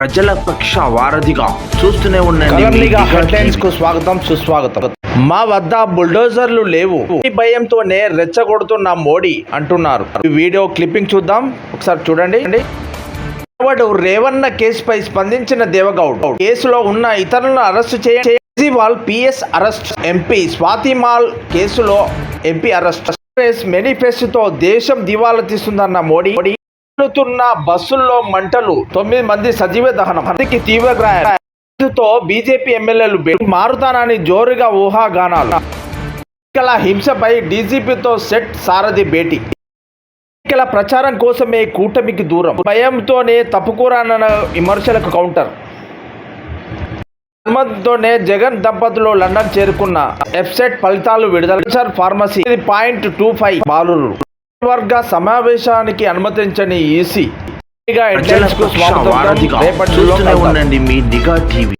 ప్రజల పక్ష వారధిగా చూస్తూనే హెడ్లైన్స్కు. స్వాగతం సుస్వాగతం. మా వద్ద బుల్డోజర్లు లేవు. ఈ భయంతోనే రెచ్చగొడుతున్న మోడీ అంటున్నారు. ఈ వీడియో క్లిప్పింగ్ చూద్దాం. ఒకసారి చూడండి. వాడు రేవన్న కేసుపై స్పందించిన దేవగౌడ్. కేసులో ఉన్న ఇతరులను arrest Kejriwal PS arrest. MP Swatimal కేసులో ఎంపీ అరెస్ట్. మేనిఫెస్టోతో దేశం దివాలా తీస్తుందన్న మోడీ. వెళుతున్న బస్సుల్లో మంటలు. తొమ్మిది మంది సజీవ దహనం. మందికి తీవ్ర బీజేపీ ఎమ్మెల్యేలు మారుతానని జోరుగా ఊహాగానాలు. ఎన్నికల హింసపై డీజీపీతో సెట్ సారథి భేటీ. ఎన్నికల ప్రచారం కోసమే కూటమికి దూరం. భయంతోనే తప్పుకూరన్న విమర్శలకు కౌంటర్. అనుమతితోనే జగన్ దంపతులు లండన్ చేరుకున్న వెబ్సైట్ ఫలితాలు విడుదల ఫార్మసీ ఇది పాయింట్ టూ ఫైవ్. బాలురు. వర్గ సమావేశానికి అనుమతించని ఈసీ. రేపటి ఉండండి మీ నిఘా టీవీ.